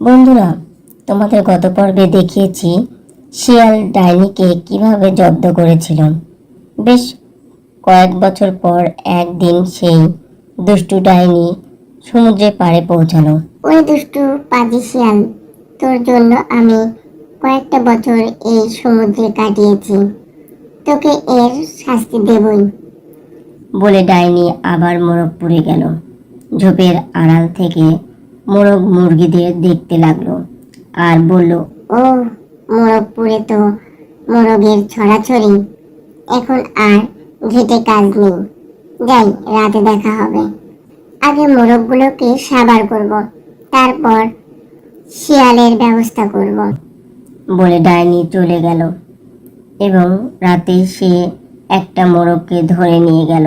বন্ধুরা তোমাদের গত পর্বে দেখিয়েছি শিয়াল ডাইনিকে কীভাবে জব্দ করেছিল। বেশ কয়েক বছর পর একদিন সেই দুষ্টু ডাইনি সমুদ্রের পাড়ে পৌঁছালো। ওই দুষ্টু পাজি শিয়াল তোর জন্য আমি কয়েকটা বছর এই সমুদ্রে কাটিয়েছি। তোকে এর শাস্তি দেবই। বলে ডাইনি আবার মোরগপুরে গেল। ঝোপের আড়াল থেকে মোরগ মুরগিদের দেখতে লাগল আর বলল, ও, মোরগপুরে তো মোরগের ছড়াছড়ি। এখন আর ঘেটে কাজ নেই। যাই, রাতে দেখা হবে। আগে মোরগগুলোকে সাবার করব, তারপর শিয়ালের ব্যবস্থা করব। বলে ডাইনি চলে গেল এবং রাতে সে একটা মোরগকে ধরে নিয়ে গেল।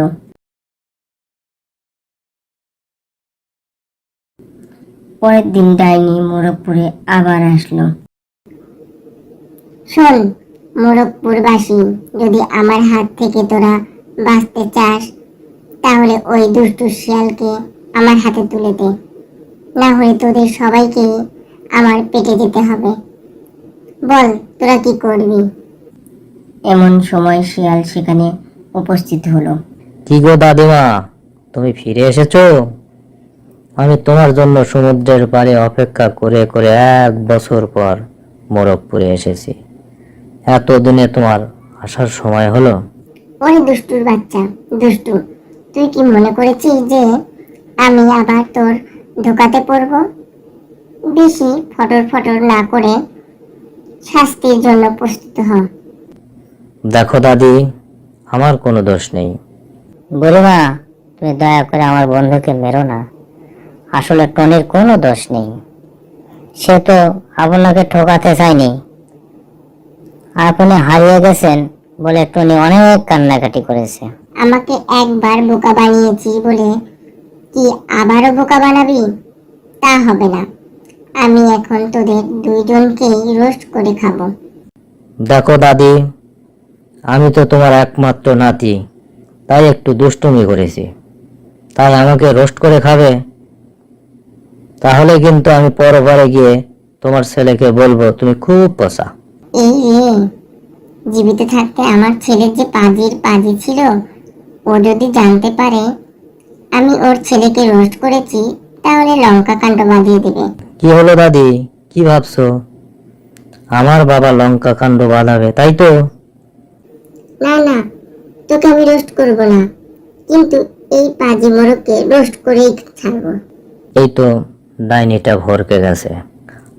পরের দিন ডাইনি মোরগপুরে আবার আসলো। শোন মোরগপুরবাসী যদি আমার হাত থেকে তোরা বাঁচতে চাস তাহলে ওই দুষ্টু শিয়ালকে আমার হাতে তুলে দে। না হলে তোদের সবাইকে আমার পেটে যেতে হবে। বল তোরা কি করবি? এমন সময় শিয়াল সেখানে উপস্থিত হলো। কি গো দাদিমা তুমি ফিরে এসেছ? আমি তোমার জন্য সমুদ্রের পাড়ে অপেক্ষা করে করে এক বছর পর মোরগপুরে এসেছি। এতদিনে তোমার আসার সময় হলো? ওই দুষ্টুর বাচ্চা দুষ্টু তুই কি মনে করেছিস যে আমি আবার তোর ধোকাতে পড়ব? বেশি ফটর ফটর না করে শাস্তির জন্য প্রস্তুত হ। দেখো দাদি আমার কোনো দোষ নেই। বুড়িমা তুমি দয়া করে আমার বন্ধুকে মেরো না। আসলে টনির কোনো দোষ নেই। সে তো আপনাকে ঠকাতে চায়নি। আপনি হারিয়ে গেছেন বলে টনি অনেক কান্নাকাটি করেছে। আমাকে একবার বোকা বানিয়েছি বলে কি আবারও বোকা বানাবি? তা হবে না। আমি এখন তোদের দুইজনকেই রোস্ট করে খাব। দেখো দাদি আমি তো তোমার একমাত্র নাতি তাই একটু দুষ্টুমি করেছি। তাই আমাকে রোস্ট করে খাবে? তাহলে কিন্তু আমি পরবারে গিয়ে তোমার ছেলেকে বলব তুমি খুব পোষা এই রে জীবিত থাকতে আমার ছেলের যে পাজির পাজি ছিল ও যদি জানতে পারে আমি ওর ছেলেকে রোস্ট করেছি তাহলে লঙ্কা কাণ্ড বাঁধিয়ে দেবে। কি হলো দাদি? কি ভাবছ? আমার বাবা লঙ্কা কাণ্ড বাঁধাবে তাই তো? না না তোকে আমি রোস্ট করব না। কিন্তু এই পাজি মোরগকে রোস্ট করেই ছাড়বো এই তো। ডাইনিটা ভরকে গেছে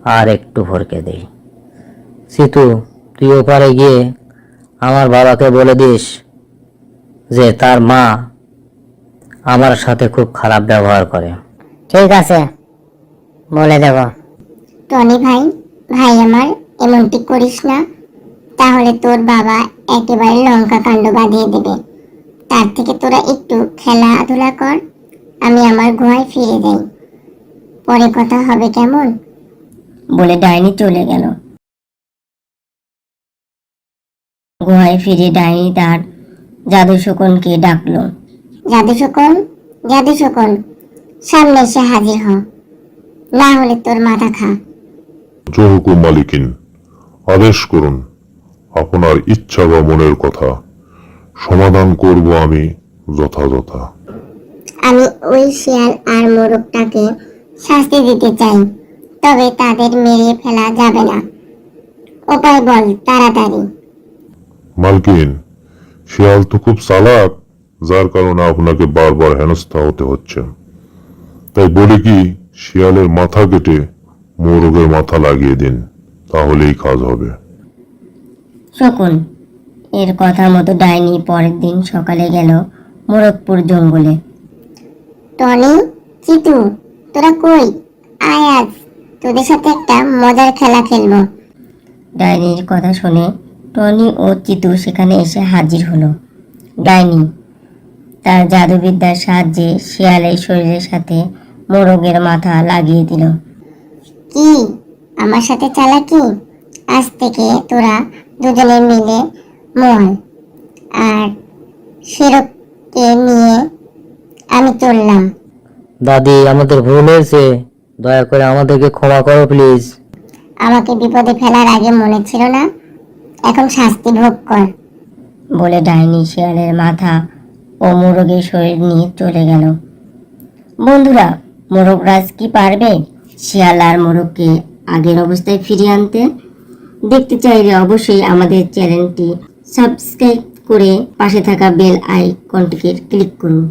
আর একটু ভরকে দেই। সিতু তুই ওপারে গিয়ে আমার বাবাকে বলে দিস যে তার মা আমার সাথে খুব খারাপ ব্যবহার করে। ঠিক আছে বলে দেব। টনি ভাই ভাই আমার এমনটি করিস না। তাহলে তোর বাবা একেবারে লঙ্কা কাণ্ড বাঁধিয়ে দেবে। তার থেকে তোরা একটু খেলাধুলা কর আমি আমার গুহায় ফিরে যাই। পরে কথা হবে কেমন? বলে ডাইনি চলে গেল। গুহায় ফিরে ডাইনি তার জাদু শকুনকে ডাকলো। জাদু শকুন? জাদু শকুন সামনে এসে হাজির হ। না হলে তোর মাথা খা। জহুকুম মালিকিন আদেশ করুন আপনার ইচ্ছা বা মনের কথা সমাধান করব আমি যথাযথ। আমি ওই শিয়াল আর মোরগটাকে শাস্তি দিতে চাই তবে তাদের মেরে ফেলা যাবে না। উপায় বল তাড়াতাড়ি। মালকিন শিয়াল তো খুব চালাক যার কারণে আপনাকে বারবার হেনস্থা হতে হচ্ছে। তাই বলি কি শিয়ালের মাথা কেটে মোরগের মাথা লাগিয়ে দিন তাহলেই কাজ হবে। শকুন এর কথা মতো ডাইনি পরের দিন সকালে গেল মোরগপুর জঙ্গলে। টনি চিতু তোরা কই? আয় আজ তোদের সাথে একটা মজার খেলা খেলব। ডাইনির কথা শুনে টনি ও চিতু সেখানে এসে হাজির হলো। ডাইনি তার জাদুবিদ্যার সাহায্যে শিয়ালের শরীরের সাথে মোরগের মাথা লাগিয়ে দিল। কি? আমার সাথে চালাকি? আজ থেকে তোরা দুজনে মিলে মল আর সেরককে নিয়ে আমি চললাম। দাদি আমাদের ভুল হয়েছে। দয়া করে আমাদেরকে ক্ষমা করো প্লিজ আমাকে বিপদে ফেলার আগে মনে ছিল না? এখন শাস্তি ভোগ কর। বলে ডাইনি শিয়ালের মাথা ও মোরগের শরীর নিয়ে চলে গেল। বন্ধুরা মোরগরাজ কি পারবে? শিয়াল আর মোরগকে আগের অবস্থায় ফিরিয়ে আনতে? দেখতে চাইলে অবশ্যই আমাদের চ্যানেলটি সাবস্ক্রাইব করে পাশে থাকা বেল আইকনটিকে ক্লিক করুন।